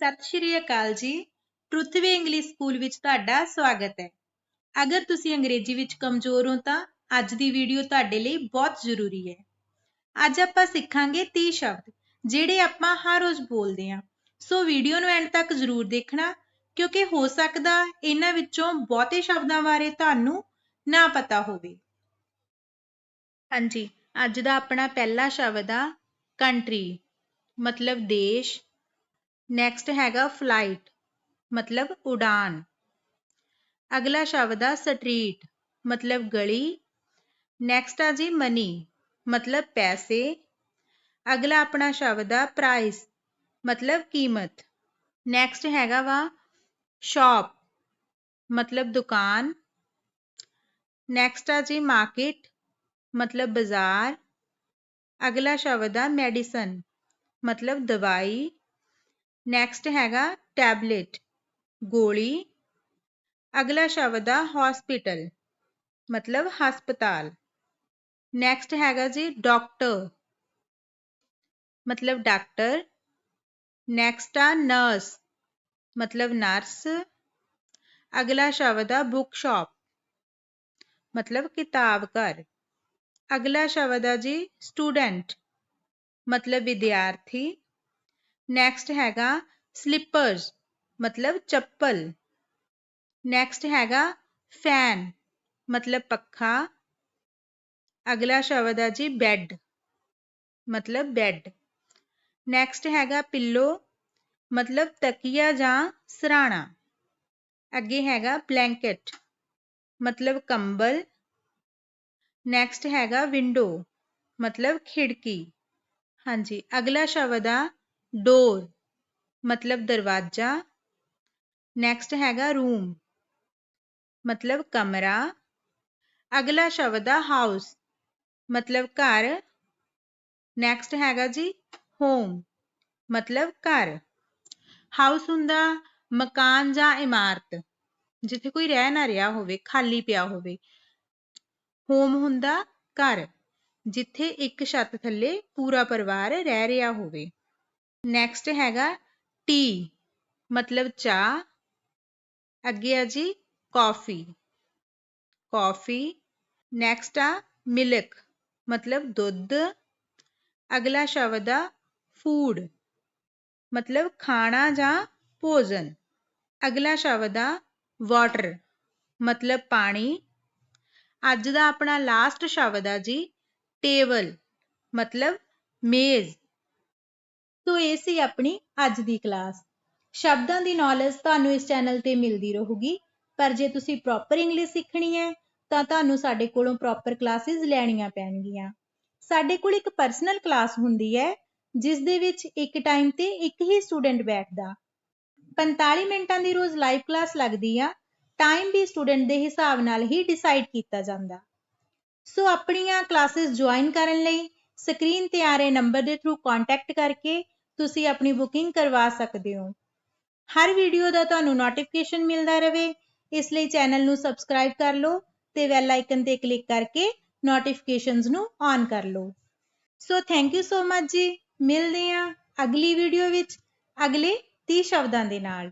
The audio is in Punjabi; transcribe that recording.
ਸਤਿ ਸ਼੍ਰੀ ਅਕਾਲ ਜੀ। ਪ੍ਰਿਥਵੀ ਇੰਗਲਿਸ਼ ਸਕੂਲ ਵਿੱਚ ਤੁਹਾਡਾ ਸਵਾਗਤ ਹੈ। ਅਗਰ ਤੁਸੀਂ ਅੰਗਰੇਜ਼ੀ ਵਿੱਚ ਕਮਜ਼ੋਰ ਹੋ ਤਾਂ ਅੱਜ ਦੀ ਵੀਡੀਓ ਤੁਹਾਡੇ ਲਈ ਬਹੁਤ ਜ਼ਰੂਰੀ ਹੈ। ਅੱਜ ਆਪਾਂ ਸਿੱਖਾਂਗੇ 30 ਸ਼ਬਦ, ਜਿਹੜੇ ਆਪਾਂ ਹਰ ਰੋਜ਼ ਬੋਲਦੇ ਹਾਂ। ਸੋ ਵੀਡੀਓ ਨੂੰ ਐਂਡ ਤੱਕ ਜ਼ਰੂਰ ਦੇਖਣਾ, ਕਿਉਂਕਿ ਹੋ ਸਕਦਾ ਇਹਨਾਂ ਵਿੱਚੋਂ ਬਹੁਤੇ ਸ਼ਬਦਾਂ ਬਾਰੇ ਤੁਹਾਨੂੰ ਨਾ ਪਤਾ ਹੋਵੇ। ਹਾਂਜੀ, ਅੱਜ ਦਾ ਆਪਣਾ ਪਹਿਲਾ ਸ਼ਬਦ ਆ ਕੰਟਰੀ ਮਤਲਬ ਦੇਸ਼। ਨੈਕਸਟ ਹੈਗਾ ਫਲਾਈਟ ਮਤਲਬ ਉਡਾਨ ਅਗਲਾ ਸ਼ਬਦ ਆ ਸਟਰੀਟ ਮਤਲਬ ਗਲੀ ਨੈਕਸਟ ਆ ਜੀ ਮਨੀ ਮਤਲਬ ਪੈਸੇ ਅਗਲਾ ਆਪਣਾ ਸ਼ਬਦ ਆ ਪ੍ਰਾਈਸ ਮਤਲਬ ਕੀਮਤ ਨੈਕਸਟ ਹੈਗਾ ਵਾ ਸ਼ਾਪ ਮਤਲਬ ਦੁਕਾਨ ਨੈਕਸਟ ਆ ਜੀ ਮਾਰਕੀਟ ਮਤਲਬ ਬਾਜ਼ਾਰ ਅਗਲਾ ਸ਼ਬਦ ਆ ਮੈਡੀਸਨ ਮਤਲਬ ਦਵਾਈ ਨੈਕਸਟ ਹੈਗਾ ਟੈਬਲੇਟ ਗੋਲੀ। ਅਗਲਾ ਸ਼ਬਦ ਆ ਹਸਪੀਟਲ ਮਤਲਬ ਹਸਪਤਾਲ। ਨੈਕਸਟ ਹੈਗਾ ਜੀ ਡਾਕਟਰ ਮਤਲਬ ਡਾਕਟਰ ਨੈਕਸਟ ਆ ਨਰਸ ਮਤਲਬ ਨਰਸ ਅਗਲਾ ਸ਼ਬਦ ਆ ਬੁੱਕ ਸ਼ਾਪ ਮਤਲਬ ਕਿਤਾਬ ਘਰ। ਅਗਲਾ ਸ਼ਬਦ ਆ ਜੀ ਸਟੂਡੈਂਟ ਮਤਲਬ ਵਿਦਿਆਰਥੀ। ਨੈਕਸਟ ਹੈਗਾ ਸਲੀਪਰਸ ਮਤਲਬ ਚੱਪਲ। ਨੈਕਸਟ ਹੈਗਾ ਫੈਨ ਮਤਲਬ ਪੱਖਾ। ਅਗਲਾ ਸ਼ਬਦ ਆ ਜੀ ਬੈੱਡ ਮਤਲਬ ਬੈੱਡ ਨੈਕਸਟ ਹੈਗਾ ਪਿੱਲੋ ਮਤਲਬ ਤਕੀਆ ਜਾਂ ਸਰਾਣਾ। ਅੱਗੇ ਹੈਗਾ ਬਲੈਂਕਟ ਮਤਲਬ ਕੰਬਲ। ਨੈਕਸਟ ਹੈਗਾ ਵਿੰਡੋ ਮਤਲਬ ਖਿੜਕੀ। ਹਾਂਜੀ, ਅਗਲਾ ਸ਼ਬਦ ਆ ਡੋਰ ਮਤਲਬ ਦਰਵਾਜ਼ਾ। ਨੈਕਸਟ ਹੈਗਾ ਰੂਮ ਮਤਲਬ ਕਮਰਾ। ਅਗਲਾ ਸ਼ਬਦ ਆ ਹਾਊਸ ਮਤਲਬ ਘਰ। ਨੈਕਸਟ ਹੈਗਾ ਜੀ ਹੋਮ ਮਤਲਬ ਘਰ। ਹਾਊਸ ਹੁੰਦਾ ਮਕਾਨ ਜਾਂ ਇਮਾਰਤ, ਜਿੱਥੇ ਕੋਈ ਰਹਿ ਨਾ ਰਿਹਾ ਹੋਵੇ, ਖਾਲੀ ਪਿਆ ਹੋਵੇ। ਹੋਮ ਹੁੰਦਾ ਘਰ, ਜਿੱਥੇ ਇੱਕ ਛੱਤ ਥੱਲੇ ਪੂਰਾ ਪਰਿਵਾਰ ਰਹਿ ਰਿਹਾ ਹੋਵੇ। ਨੈਕਸਟ ਹੈਗਾ ਟੀ ਮਤਲਬ ਚਾਹ। ਅੱਗੇ ਆ ਜੀ ਕਾਫੀ ਕਾਫੀ ਨੈਕਸਟ ਆ ਮਿਲਕ, ਮਤਲਬ ਦੁੱਧ। ਅਗਲਾ ਸ਼ਬਦ ਆ ਫੂਡ ਮਤਲਬ ਖਾਣਾ ਜਾਂ ਭੋਜਨ। ਅਗਲਾ ਸ਼ਬਦ ਆ ਵਾਟਰ ਮਤਲਬ ਪਾਣੀ। ਅੱਜ ਦਾ ਆਪਣਾ ਲਾਸਟ ਸ਼ਬਦ ਆ ਜੀ ਟੇਬਲ ਮਤਲਬ ਮੇਜ਼। ਸੋ ਇਹ ਸੀ ਆਪਣੀ ਅੱਜ ਦੀ ਕਲਾਸ। ਸ਼ਬਦਾਂ ਦੀ ਨੌਲੇਜ ਤੁਹਾਨੂੰ ਇਸ ਚੈਨਲ ਤੇ ਮਿਲਦੀ ਰਹੂਗੀ। ਪਰ ਜੇ ਤੁਸੀਂ ਪ੍ਰੋਪਰ ਇੰਗਲਿਸ਼ ਸਿੱਖਣੀ ਹੈ, ਤਾਂ ਤੁਹਾਨੂੰ ਸਾਡੇ ਕੋਲੋਂ ਪ੍ਰੋਪਰ ਕਲਾਸਿਸ ਲੈਣੀਆਂ ਪੈਣਗੀਆਂ। ਸਾਡੇ ਕੋਲ ਇੱਕ ਪਰਸਨਲ ਕਲਾਸ ਹੁੰਦੀ ਹੈ, ਜਿਸ ਦੇ ਵਿੱਚ ਇੱਕ ਟਾਈਮ ਤੇ ਇੱਕ ਹੀ ਸਟੂਡੈਂਟ ਬੈਠਦਾ। 45 ਮਿੰਟਾਂ ਦੀ ਰੋਜ਼ ਲਾਈਵ ਕਲਾਸ ਲੱਗਦੀ ਆ ਟਾਈਮ ਵੀ ਸਟੂਡੈਂਟ ਦੇ ਹਿਸਾਬ ਨਾਲ ਹੀ ਡਿਸਾਈਡ ਕੀਤਾ ਜਾਂਦਾ। ਸੋ ਆਪਣੀਆਂ ਕਲਾਸਿਸ ਜੁਆਇਨ ਕਰਨ ਲਈ ਸਕਰੀਨ ਤੇ ਆ ਰਹੇ ਨੰਬਰ ਦੇ ਥਰੂ ਕੰਟੈਕਟ ਕਰਕੇ ਤੁਸੀਂ ਆਪਣੀ ਬੁਕਿੰਗ ਕਰਵਾ ਸਕਦੇ ਹੋ। ਹਰ ਵੀਡੀਓ ਦਾ ਤੁਹਾਨੂੰ ਨੋਟੀਫਿਕੇਸ਼ਨ ਮਿਲਦਾ ਰਹੇ ਇਸ ਲਈ ਚੈਨਲ ਨੂੰ ਸਬਸਕ੍ਰਾਈਬ ਕਰ ਲਓ ਤੇ ਬੈਲ ਆਈਕਨ ਤੇ ਕਲਿੱਕ ਕਰਕੇ ਨੋਟੀਫਿਕੇਸ਼ਨਸ ਨੂੰ ਔਨ ਕਰ ਲਓ। So thank you so much ਜੀ। ਮਿਲਦੇ ਹਾਂ ਅਗਲੀ ਵੀਡੀਓ ਵਿੱਚ ਅਗਲੇ 30 ਸ਼ਬਦਾਂ ਦੇ ਨਾਲ।